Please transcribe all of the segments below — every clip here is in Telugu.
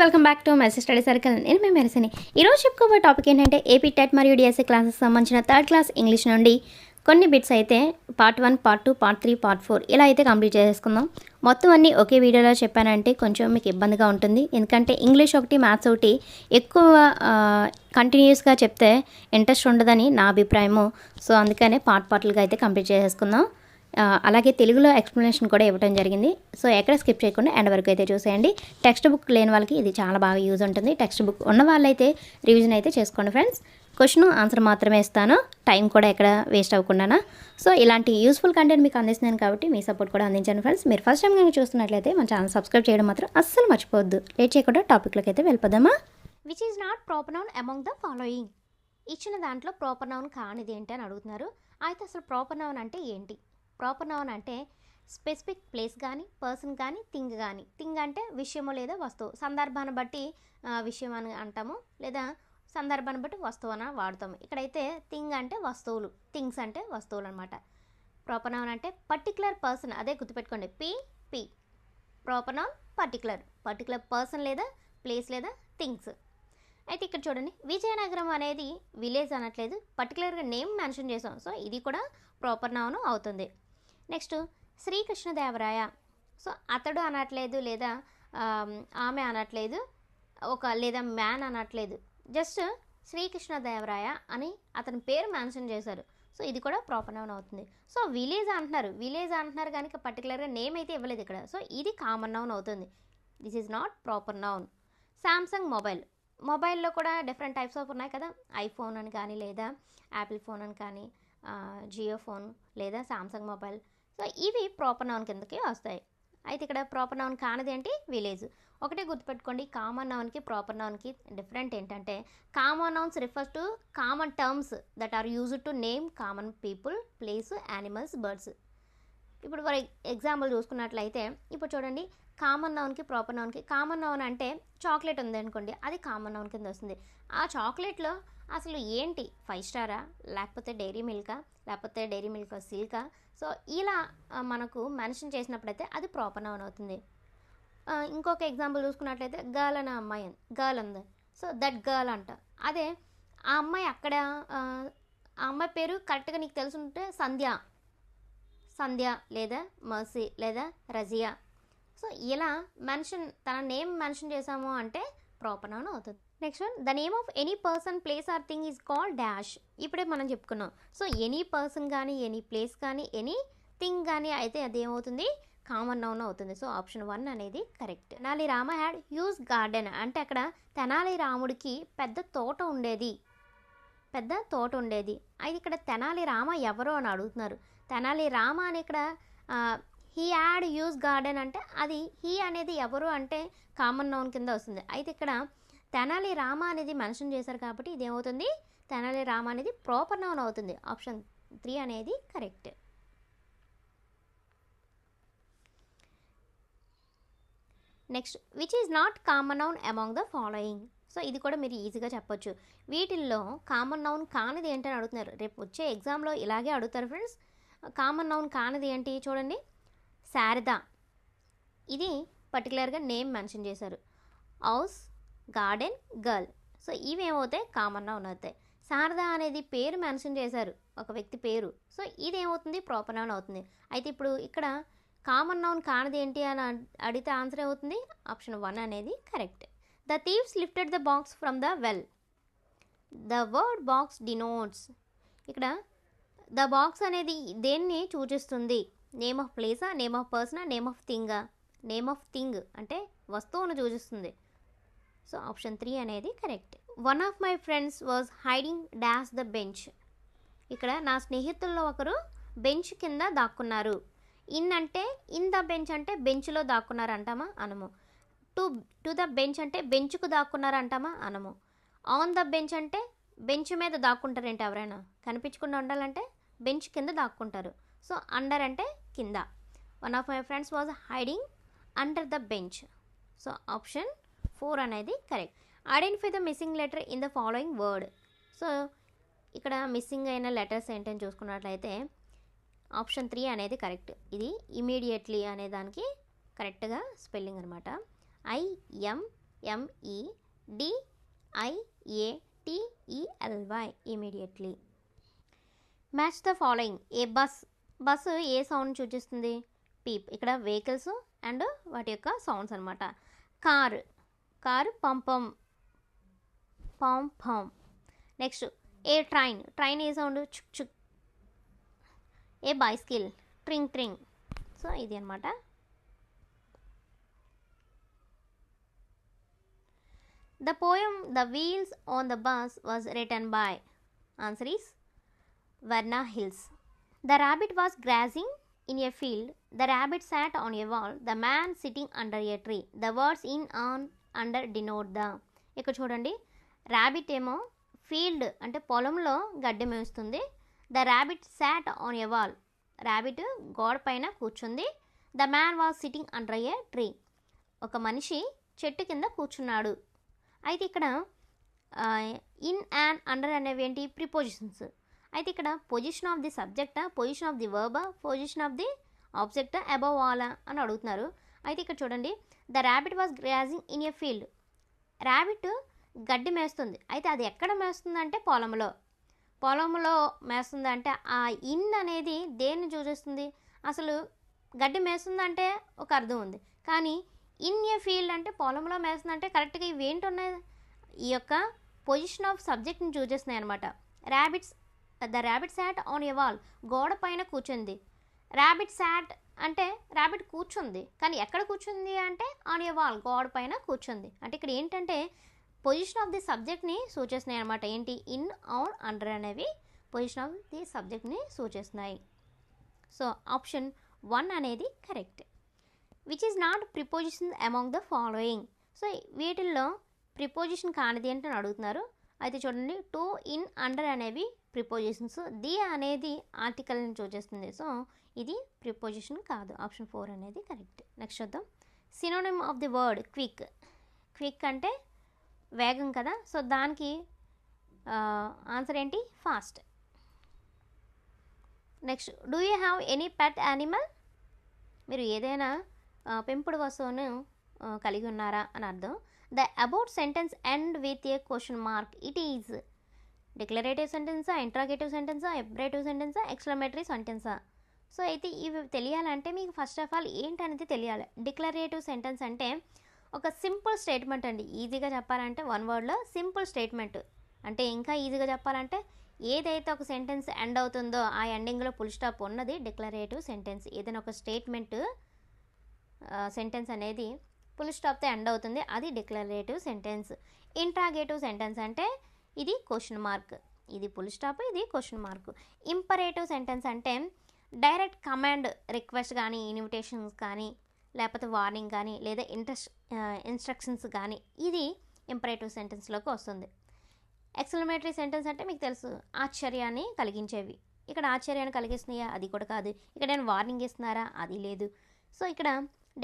Welcome back to message study circle నేను మేము మెరసని ఈరోజు చెప్పుకోబోయే టాపిక్ ఏంటంటే ఏపీ టెట్ మరియు డిఎస్సీ క్లాసెస్ సంబంధించిన థర్డ్ క్లాస్ ఇంగ్లీష్ నుండి కొన్ని బిట్స్ అయితే part one part two part three part four ఇలా అయితే కంప్లీట్ చేసుకుందాం మొత్తం అన్నీ ఒకే వీడియోలో చెప్పానంటే కొంచెం మీకు ఇబ్బందిగా ఉంటుంది. ఎందుకంటే ఇంగ్లీష్ ఒకటి మ్యాథ్స్ ఒకటి ఎక్కువ కంటిన్యూస్గా చెప్తే ఇంట్రెస్ట్ ఉండదని నా అభిప్రాయము. సో అందుకనే పార్ట్ పార్ట్లుగా అయితే కంప్లీట్ చేసేసుకుందాం. అలాగే తెలుగులో ఎక్స్ప్లెనేషన్ కూడా ఇవ్వడం జరిగింది. సో ఎక్కడ స్కిప్ చేయకుండా ఎండ్ వరకు అయితే చూసేయండి. టెక్స్ట్ బుక్ లేని వాళ్ళకి ఇది చాలా బాగా యూజ్ ఉంటుంది. టెక్స్ట్ బుక్ ఉన్న వాళ్ళైతే రివిజన్ అయితే చేసుకోండి ఫ్రెండ్స్. క్వశ్చన్ ఆన్సర్ మాత్రమే ఇస్తాను. టైం కూడా ఎక్కడ వేస్ట్ అవ్వకుండా సో ఇలాంటి యూస్ఫుల్ కంటెంట్ మీకు అందిస్తున్నాను కాబట్టి మీ సపోర్ట్ కూడా అందించాను ఫ్రెండ్స్. మీరు ఫస్ట్ టైం కనుక చూస్తున్నట్లయితే మన ఛానల్ సబ్స్క్రైబ్ చేయడం మాత్రం అస్సలు మర్చిపోవద్దు. లేట్ చేయకుండా టాపిక్లోకి అయితే వెళ్ళిపోదామా? Which is not proper noun among the following ఇచ్చిన దాంట్లో ప్రాపర్ నౌన్ కానిది ఏంటి అని అడుగుతున్నారు. అయితే అసలు ప్రాపర్ నౌన్ అంటే ఏంటి? ప్రాపర్ నౌన్ అంటే స్పెసిఫిక్ ప్లేస్ కానీ పర్సన్ కానీ థింగ్ కానీ థింగ్ అంటే విషయము లేదా వస్తువు. సందర్భాన్ని బట్టి విషయం అని అంటాము. లేదా సందర్భాన్ని బట్టి వస్తువు అని వాడతాము. ఇక్కడైతే థింగ్ అంటే వస్తువులు. థింగ్స్ అంటే వస్తువులు అనమాట ప్రాపర్ అంటే పర్టికులర్ పర్సన్. అదే గుర్తుపెట్టుకోండి. P P. Proper particular particular person లేదా ప్లేస్ లేదా థింగ్స్. అయితే ఇక్కడ చూడండి. విజయనగరం అనేది విలేజ్ అనట్లేదు. పర్టికులర్గా నేమ్ మెన్షన్ చేసాం. సో ఇది కూడా ప్రాపర్ నౌన్ అవుతుంది. నెక్స్ట్ శ్రీకృష్ణదేవరాయ. సో అతడు అనట్లేదు లేదా ఆమె అనట్లేదు ఒక లేదా మ్యాన్ అనట్లేదు. జస్ట్ శ్రీకృష్ణదేవరాయ అని అతని పేరు మెన్షన్ చేశారు. సో ఇది కూడా ప్రాపర్ నౌన్ అవుతుంది. సో విలేజ్ అంటున్నారు. విలేజ్ అంటున్నారు కనుక పర్టికులర్గా నేమ్ అయితే ఇవ్వలేదు ఇక్కడ. సో ఇది కామన్ నౌన్ అవుతుంది. This is not proper noun Samsung mobile మొబైల్లో కూడా డిఫరెంట్ టైప్స్ ఆఫ్ ఉన్నాయి కదా. ఐఫోన్ అని కానీ లేదా యాపిల్ ఫోన్ అని కానీ జియో ఫోన్ లేదా సామ్సంగ్ మొబైల్ సో ఇవి ప్రాపర్ నౌన్ కిందకి వస్తాయి. అయితే ఇక్కడ ప్రాపర్ నౌన్ కానిది ఏంటి? విలేజ్ ఒకటే గుర్తుపెట్టుకోండి కామన్ నౌన్కి ప్రాపర్ నౌన్కి డిఫరెంట్ ఏంటంటే common nouns refers to common terms that are used to name common people place animals birds ఇప్పుడు ఫర్ ఎగ్జాంపుల్ చూసుకున్నట్లయితే ఇప్పుడు చూడండి కామన్ నౌన్కి ప్రాపర్ నౌన్కి. కామన్ నౌన్ అంటే చాక్లెట్ ఉంది అనుకోండి అది కామన్ నౌన్ కింద వస్తుంది. ఆ చాక్లెట్లో అసలు ఏంటి? ఫైవ్ స్టారా? లేకపోతే డైరీ మిల్కా? లేకపోతే డైరీ మిల్క్ సిల్కా? సో ఇలా మనకు మెన్షన్ చేసినప్పుడైతే అది ప్రాపర్ నౌన్ అవుతుంది. ఇంకొక ఎగ్జాంపుల్ చూసుకున్నట్లయితే గర్ల్ అనే అమ్మాయి గర్ల్ ఉంది. సో దట్ గర్ల్ అంట. అదే ఆ అమ్మాయి అక్కడ ఆ, ఆ అమ్మాయి పేరు కరెక్ట్గా నీకు తెలుసుంటే సంధ్య. సంధ్య లేదా మర్సీ లేదా రజియా. సో ఇలా మెన్షన్ తన నేమ్ మెన్షన్ చేసాము అంటే ప్రాపర్ నౌన్ అవుతుంది. Next one the name of any person place or thing is called dash ఇప్పుడే మనం చెప్పుకున్నాం. సో ఎనీ పర్సన్ కానీ ఎనీ ప్లేస్ కానీ ఎనీ థింగ్ కానీ అయితే అది ఏమవుతుంది కామన్ నౌన్ అవుతుంది. సో ఆప్షన్ వన్ అనేది correct Tenali Rama had huge garden అంటే అక్కడ తెనాలి రాముడికి పెద్ద తోట ఉండేది. పెద్ద తోట ఉండేది. అయితే ఇక్కడ తెనాలి రామ ఎవరు అని అడుగుతున్నారు? తెనాలి రామ అని ఇక్కడ హీ యాడ్ యూజ్ గార్డెన్ అంటే అది హీ అనేది ఎవరు అంటే కామన్ నౌన్ కింద వస్తుంది. అయితే ఇక్కడ తెనాలి రామ అనేది మెన్షన్ చేశారు కాబట్టి ఇది ఏమవుతుంది తెనాలి రామ అనేది ప్రాపర్ నౌన్ అవుతుంది. ఆప్షన్ త్రీ అనేది correct next which is not common noun among the following so ఇది కూడా మీరు ఈజీగా చెప్పొచ్చు. వీటిల్లో కామన్ నౌన్ కానిది ఏంటని అడుగుతున్నారు. రేపు వచ్చే ఎగ్జామ్లో ఇలాగే అడుగుతారు ఫ్రెండ్స్ కామన్ నౌన్ కానిది ఏంటి చూడండి. శారద. ఇది పర్టికులర్గా నేమ్ మెన్షన్ చేశారు. House garden girl. సో ఇవేమవుతాయి? కామన్గా కామన్ నౌన్ అవుతాయి శారద అనేది పేరు మెన్షన్ చేశారు. ఒక వ్యక్తి పేరు. సో ఇది ఏమవుతుంది ప్రాపర్ నౌన్ అవుతుంది. అయితే ఇప్పుడు ఇక్కడ కామన్ నౌన్ కానిది ఏంటి అని అడిగితే ఆన్సర్ ఏమవుతుంది? ఆప్షన్ వన్ అనేది correct. The thieves lifted the box from the well. The word box denotes. ఇక్కడ ద బాక్స్ అనేది దేన్ని సూచిస్తుంది? నేమ్ ఆఫ్ ప్లేసా? నేమ్ ఆఫ్ పర్సనా? నేమ్ ఆఫ్ థింగా? నేమ్ ఆఫ్ థింగ్ అంటే వస్తువును సూచిస్తుంది. సో ఆప్షన్ త్రీ అనేది correct. One of my friends was hiding dash the bench. ఇక్కడ నా స్నేహితుల్లో ఒకరు బెంచ్ కింద దాక్కున్నారు. ఇన్ అంటే ఇన్ ద బెంచ్ అంటే బెంచ్లో దాక్కున్నారు అంటామా అనము. టు టు ద బెంచ్ అంటే బెంచ్కు దాక్కున్నారు అంటామా అనము. ఆన్ ద బెంచ్ అంటే బెంచ్ మీద దాక్కుంటారేంటి ఎవరైనా? కనిపించకుండా ఉండాలంటే బెంచ్ కింద దాక్కుంటారు. సో అండర్ అంటే కింద. One of my friends was hiding under the bench so option four అనేది correct identify the missing letter in the following word so ఇక్కడ మిస్సింగ్ అయిన లెటర్స్ ఏంటని చూసుకున్నట్లయితే ఆప్షన్ త్రీ అనేది కరెక్ట్ ఇది ఇమీడియట్లీ అనే దానికి కరెక్ట్గా స్పెల్లింగ్ అనమాట ఐఎంఎంఈ డిఐఏటిఈఎల్వై immediately match the following A bus bus A sound సూచిస్తుంది పీప్ ఇక్కడ వెహికల్స్ అండ్ వాటి యొక్క సౌండ్స్ అనమాట కార్. కారు పంపం పాం పాం next a train train a sound చుక్ చుక్ ఏ బైస్కిల్ ట్రింగ్ ట్రింగ్ సో ఇది అనమాట the poem the wheels on the bus was written by answer is Varna hills The rabbit was grazing in a field. The rabbit sat on a wall. The man sitting under a tree. The words in on under denote the. ఇక్కడ చూడండి ర్యాబిట్ ఏమో ఫీల్డ్ అంటే పొలంలో గడ్డి మేస్తుంది the rabbit sat on a wall rabbit గోడ పైన కూర్చుంది the man was sitting under a tree ఒక మనిషి చెట్టు కింద కూర్చున్నాడు అయితే ఇక్కడ ఇన్ అండ్ అండర్ అనేవి ఏంటి ప్రిపోజిషన్స్ అయితే ఇక్కడ పొజిషన్ ఆఫ్ ది సబ్జెక్టా పొజిషన్ ఆఫ్ ది వర్బా పొజిషన్ ఆఫ్ ది ఆబ్జెక్టా అబవ్ ఆలా అని అడుగుతున్నారు. అయితే ఇక్కడ చూడండి the rabbit was grazing in a field rabbit గడ్డి మేస్తుంది. అయితే అది ఎక్కడ మేస్తుందంటే పొలంలో. పొలంలో మేస్తుంది అంటే ఆ ఇన్ అనేది దేన్ని సూచిస్తుంది? అసలు గడ్డి మేస్తుందంటే ఒక అర్థం ఉంది. కానీ ఇన్ ఏ ఫీల్డ్ అంటే పొలంలో మేస్తుందంటే కరెక్ట్గా ఇవి ఏంటి ఉన్నాయి? ఈ యొక్క పొజిషన్ ఆఫ్ సబ్జెక్ట్ని చూసేస్తున్నాయి అనమాట rabbits the rabbit sat on a wall గోడ పైన కూర్చుంది. ర్యాబిట్ శాట్ అంటే ర్యాబిట్ కూర్చుంది. కానీ ఎక్కడ కూర్చుంది అంటే ఆన్ ఎ వాల్ గోడ పైన కూర్చుంది. అంటే ఇక్కడ ఏంటంటే పొజిషన్ ఆఫ్ ది సబ్జెక్ట్ని సూచిస్తున్నాయి అనమాట ఏంటి? ఇన్ ఆన్ అండర్ అనేవి పొజిషన్ ఆఫ్ ది సబ్జెక్ట్ని సూచిస్తున్నాయి. సో ఆప్షన్ వన్ అనేది correct. Which is not preposition among the following. So వీటిల్లో ప్రిపోజిషన్ కానిది ఏంటని అడుగుతున్నారు. అయితే చూడండి. టు ఇన్ అండర్ అనేవి ప్రిపోజిషన్స్ ది అనేది ఆర్టికల్ని చూసేస్తుంది సో ఇది ప్రిపోజిషన్ కాదు. ఆప్షన్ ఫోర్ అనేది కరెక్ట్ నెక్స్ట్ చూద్దాం. Synonym of the word quick quick అంటే వేగం కదా? సో దానికి ఆన్సర్ ఏంటి? Fast next do you have any pet animal మీరు ఏదైనా పెంపుడు వస్తువును కలిగి ఉన్నారా అని అర్థం. The about sentence end with a question mark it is declarative సెంటెన్సా interrogative సెంటెన్సా ఎబ్రేటివ్ సెంటెన్సా ఎక్స్క్లమేటరీ సెంటెన్సా సో అయితే ఇవి తెలియాలంటే మీకు ఫస్ట్ ఆఫ్ ఆల్ ఏంటనేది తెలియాలి. డిక్లరేటివ్ సెంటెన్స్ అంటే ఒక సింపుల్ స్టేట్మెంట్ అండి. ఈజీగా చెప్పాలంటే వన్ వర్డ్లో సింపుల్ స్టేట్మెంట్ అంటే ఇంకా ఈజీగా చెప్పాలంటే ఏదైతే ఒక సెంటెన్స్ ఎండ్ అవుతుందో ఆ ఎండింగ్లో ఫుల్ స్టాప్ ఉన్నది డిక్లరేటివ్ సెంటెన్స్ ఏదైనా ఒక స్టేట్మెంట్ సెంటెన్స్ అనేది ఫుల్ స్టాప్తో ఎండ్ అవుతుంది. అది డిక్లరేటివ్ సెంటెన్స్ ఇంట్రాగేటివ్ సెంటెన్స్ అంటే ఇది క్వశ్చన్ మార్క్ ఇది ఫుల్ స్టాప్ ఇది క్వశ్చన్ మార్క్ ఇంపరేటివ్ సెంటెన్స్ అంటే డైరెక్ట్ కమాండ్ రిక్వెస్ట్ కానీ ఇన్విటేషన్స్ కానీ లేకపోతే వార్నింగ్ కానీ లేదా ఇంట్రస్ ఇన్స్ట్రక్షన్స్ కానీ ఇది ఇంపరేటివ్ సెంటెన్స్లోకి వస్తుంది. ఎక్సలమేటరీ సెంటెన్స్ అంటే మీకు తెలుసు ఆశ్చర్యాన్ని కలిగించేవి. ఇక్కడ ఆశ్చర్యాన్ని కలిగిస్తున్నాయా? అది కూడా కాదు. ఇక్కడ నేను వార్నింగ్ ఇస్తున్నారా? అది లేదు. సో ఇక్కడ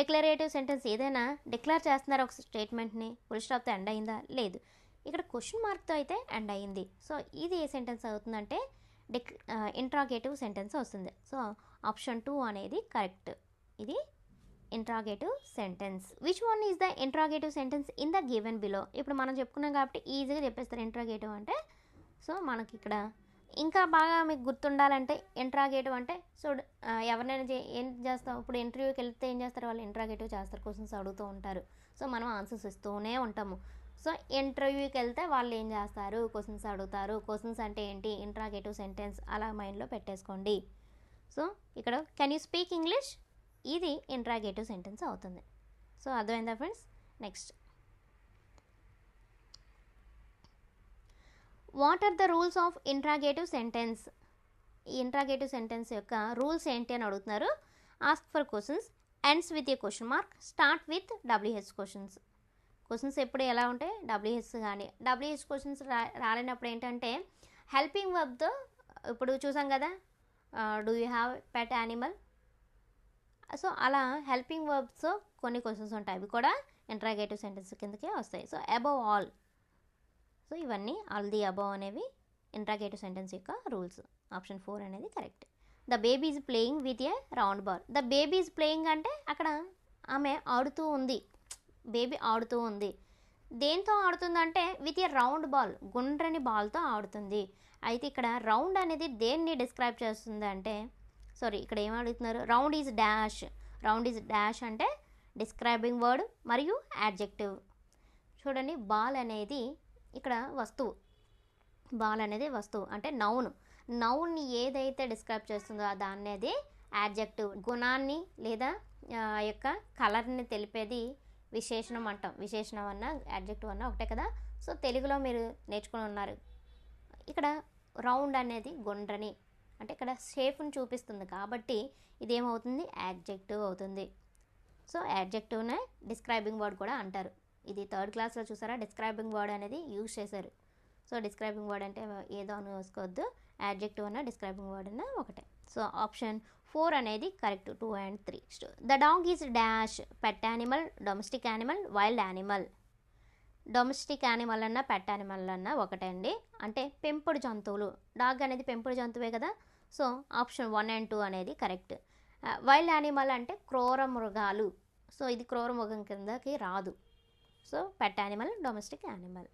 డిక్లరేటివ్ సెంటెన్స్ ఏదైనా డిక్లేర్ చేస్తున్నారా ఒక స్టేట్మెంట్ని ఫుల్ స్టాప్తో ఎండ్ అయిందా? లేదు. ఇక్కడ క్వశ్చన్ మార్క్తో అయితే ఎండ్ అయింది సో ఇది ఏ సెంటెన్స్ అవుతుందంటే డెక్ ఇంట్రాగేటివ్ సెంటెన్స్ వస్తుంది. సో ఆప్షన్ టూ అనేది కరెక్ట్ ఇది interrogative sentence which one is the interrogative sentence in the given below ఇప్పుడు మనం చెప్పుకున్నాం కాబట్టి ఈజీగా చెప్పేస్తారు ఇంట్రాగేటివ్ అంటే. సో మనకి ఇక్కడ ఇంకా బాగా మీకు గుర్తుండాలంటే ఇంట్రాగేటివ్ అంటే సో ఎవరినైనా చే- ఏం చేస్తాం? ఇప్పుడు ఇంటర్వ్యూకి వెళ్తే ఏం చేస్తారు? వాళ్ళు ఇంట్రాగేటివ్ చేస్తారు క్వశ్చన్స్ అడుగుతూ ఉంటారు. సో మనం ఆన్సర్స్ ఇస్తూనే ఉంటాము. సో ఇంటర్వ్యూకి వెళ్తే వాళ్ళు ఏం చేస్తారు? క్వశ్చన్స్ అడుగుతారు. క్వశ్చన్స్ అంటే ఏంటి? ఇంట్రాగేటివ్ సెంటెన్స్ అలా మైండ్లో పెట్టేసుకోండి. సో ఇక్కడ కెన్ యూ స్పీక్ ఇంగ్లీష్ ఇది ఇంట్రాగేటివ్ సెంటెన్స్ అవుతుంది. సో అర్థమైందా friends? Next. What are the rules of interrogative sentence ఈ ఇంట్రాగేటివ్ సెంటెన్స్ యొక్క రూల్స్ ఏంటి అని అడుగుతున్నారు. Ask for questions ends with a question mark start with W H questions questions ఎప్పుడు ఎలా ఉంటాయి? డబ్ల్యూహెచ్ కానీ డబ్ల్యూహెచ్ క్వశ్చన్స్ రా రాలేనప్పుడు ఏంటంటే హెల్పింగ్ వర్బ్తో ఇప్పుడు చూసాం కదా do you have pet animal so అలా హెల్పింగ్ వర్బ్స్ కొన్ని క్వశ్చన్స్ ఉంటాయి. అవి కూడా ఇంట్రాగేటివ్ సెంటెన్స్ కిందకే వస్తాయి. సో అబవ్ ఆల్ సో ఇవన్నీ ఆల్ ది అబవ్ అనేవి ఇంట్రాగేటివ్ సెంటెన్స్ యొక్క రూల్స్ ఆప్షన్ ఫోర్ అనేది correct the baby is playing with a round ball the baby is playing అంటే అక్కడ ఆమె ఆడుతూ ఉంది. బేబీ ఆడుతూ ఉంది. దేంతో ఆడుతుందంటే విత్ ఏ రౌండ్ బాల్ గుండ్రని బాల్తో ఆడుతుంది. అయితే ఇక్కడ రౌండ్ అనేది దేన్ని డిస్క్రైబ్ చేస్తుంది అంటే సారీ ఇక్కడ ఏం అడుగుతున్నారు? Round is dash. Round is dash అంటే డిస్క్రైబింగ్ వర్డ్ మరియు యాడ్జెక్టివ్ చూడండి బాల్ అనేది ఇక్కడ వస్తువు. బాల్ అనేది వస్తువు అంటే నౌన్. నౌన్ని ఏదైతే డిస్క్రైబ్ చేస్తుందో దాన్ని అది యాడ్జెక్టివ్ గుణాన్ని లేదా ఆ యొక్క కలర్ని తెలిపేది విశేషణం అంటాం. విశేషణం అన్న యాడ్జెక్టివ్ అన్న ఒకటే కదా? సో తెలుగులో మీరు నేర్చుకుని ఉన్నారు. ఇక్కడ రౌండ్ అనేది గుండ్రని అంటే ఇక్కడ షేప్ని చూపిస్తుంది కాబట్టి ఇదేమవుతుంది? యాడ్జెక్టివ్ అవుతుంది. సో యాడ్జెక్టివ్నే డిస్క్రైబింగ్ వర్డ్ కూడా అంటారు. ఇది థర్డ్ క్లాస్లో చూసారా? డిస్క్రైబింగ్ వర్డ్ అనేది యూజ్ చేశారు. సో డిస్క్రైబింగ్ వర్డ్ అంటే ఏదో అని వేసుకోవద్దు. యాడ్జెక్టివ్ అన్న డిస్క్రైబింగ్ వర్డ్ అన్న ఒకటే. సో ఆప్షన్ ఫోర్ అనేది correct two and three. The dog is dash pet animal domestic animal wild animal domestic animal అన్న పెట్ యానిమల్ అన్న ఒకటే అండి అంటే పెంపుడు జంతువులు. డాగ్ అనేది పెంపుడు జంతువే కదా? So option one and two అనేది కరెక్ట్. Uh, వైల్డ్ యానిమల్ అంటే క్రూర మృగాలు. సో ఇది క్రూర మృగం కిందకి రాదు. So pet animal domestic animal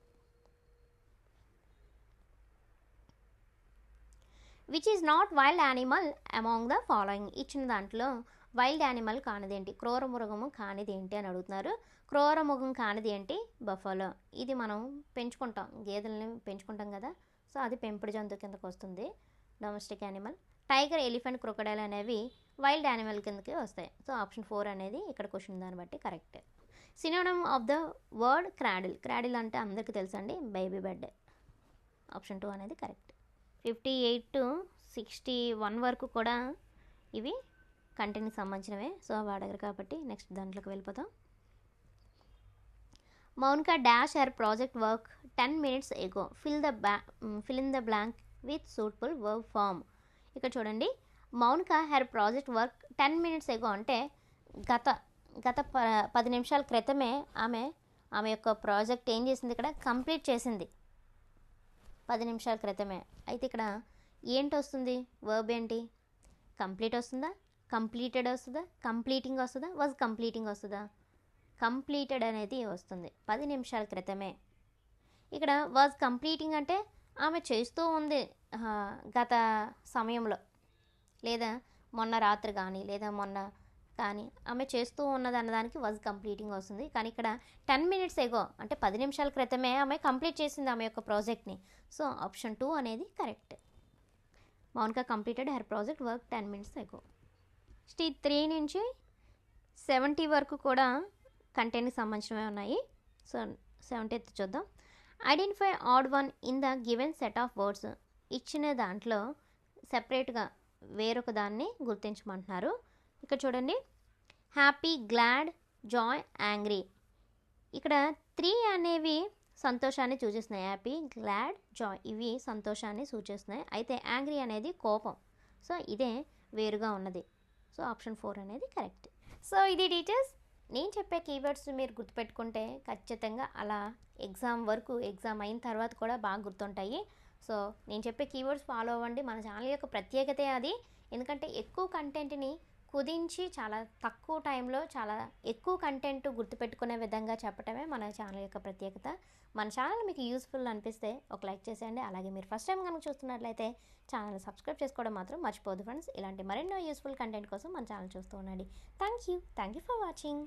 which is not wild animal among the following ఇచ్చిన దాంట్లో వైల్డ్ యానిమల్ కానిదేంటి? క్రూర మృగము అని అడుగుతున్నారు. క్రూర మృగం కానిది ఏంటి? బఫలో ఇది మనం పెంచుకుంటాం. గేదెలని పెంచుకుంటాం కదా. సో అది పెంపుడు జంతువు కిందకు వస్తుంది. Domestic animal tiger elephant crocodile అనేవి వైల్డ్ యానిమల్ కిందకి వస్తాయి. సో ఆప్షన్ ఫోర్ అనేది ఇక్కడ క్వశ్చన్ దాన్ని బట్టి correct synonym of the word cradle cradle అంటే అందరికీ తెలుసండి. బేబీ బెడ్ ఆప్షన్ టూ అనేది correct fifty eight to sixty one వరకు కూడా ఇవి కంటెంట్కి సంబంధించినవే. సో అవి అడగరు కాబట్టి నెక్స్ట్ దాంట్లోకి వెళ్ళిపోతాం Mounika dash her project work ten minutes ago. Fill the bla fill in the blank with suitable word form. ఇక్కడ చూడండి. Mounika her project work ten minutes ago అంటే గత గత ప పది నిమిషాల క్రితమే ఆమె ఆమె యొక్క ప్రాజెక్ట్ ఏం చేసింది ఇక్కడ? కంప్లీట్ చేసింది. పది నిమిషాల క్రితమే. అయితే ఇక్కడ ఏంటి వస్తుంది? వర్బ్ ఏంటి? కంప్లీట్ వస్తుందా? కంప్లీటెడ్ వస్తుందా? కంప్లీటింగ్ వస్తుందా? వాజ్ కంప్లీటింగ్ వస్తుందా? కంప్లీటెడ్ అనేది వస్తుంది. పది నిమిషాల క్రితమే. ఇక్కడ వాజ్ కంప్లీటింగ్ అంటే ఆమె చేస్తూ ఉంది గత సమయంలో. లేదా మొన్న రాత్రి కానీ లేదా మొన్న కానీ ఆమె చేస్తూ ఉన్నది అన్నదానికి వాజ్ కంప్లీటింగ్ వస్తుంది. కానీ ఇక్కడ టెన్ మినిట్స్ ఎగో అంటే పది నిమిషాల క్రితమే ఆమె కంప్లీట్ చేసింది ఆమె యొక్క ప్రాజెక్ట్ని సో ఆప్షన్ టూ అనేది correct Mounika completed her project work ten minutes ago sixty three నుంచి సెవెంటీ వరకు కూడా కంటెంట్కి సంబంధించినవి ఉన్నాయి. సో సెవెంటీ చూద్దాం. Identify odd one in the given set of words ఇచ్చిన దాంట్లో సెపరేట్గా వేరొక దాన్ని గుర్తించమంటున్నారు. ఇక్కడ చూడండి. Happy glad joy angry. ఇక్కడ త్రీ అనేవి సంతోషాన్ని సూచిస్తున్నాయి. హ్యాపీ గ్లాడ్ జాయ్ ఇవి సంతోషాన్ని సూచిస్తున్నాయి. అయితే యాంగ్రీ అనేది కోపం. సో ఇదే వేరుగా ఉన్నది. సో ఆప్షన్ ఫోర్ అనేది కరెక్ట్. సో ఇది డీటెయిల్స్ నేను చెప్పే కీవర్డ్స్ మీరు గుర్తుపెట్టుకుంటే ఖచ్చితంగా అలా ఎగ్జామ్ వరకు ఎగ్జామ్ అయిన తర్వాత కూడా బాగా గుర్తుంటాయి. సో నేను చెప్పే కీవర్డ్స్ ఫాలో అవ్వండి. మన ఛానల్ యొక్క ప్రత్యేకతే అది. ఎందుకంటే ఎక్కువ కంటెంట్ని కుదించి చాలా తక్కువ టైంలో చాలా ఎక్కువ కంటెంట్ గుర్తుపెట్టుకునే విధంగా చెప్పటమే మన ఛానల్ యొక్క ప్రత్యేకత. మన ఛానల్ మీకు యూస్ఫుల్ అనిపిస్తే ఒక లైక్ చేసేయండి. అలాగే మీరు ఫస్ట్ టైం కనుక చూస్తున్నట్లయితే ఛానల్ సబ్స్క్రైబ్ చేసుకోవడం మాత్రం మర్చిపోదు ఫ్రెండ్స్. ఇలాంటి మరెన్నో యూస్ఫుల్ కంటెంట్ కోసం మన ఛానల్ చూస్తూ ఉండండి. Thank you thank you for watching.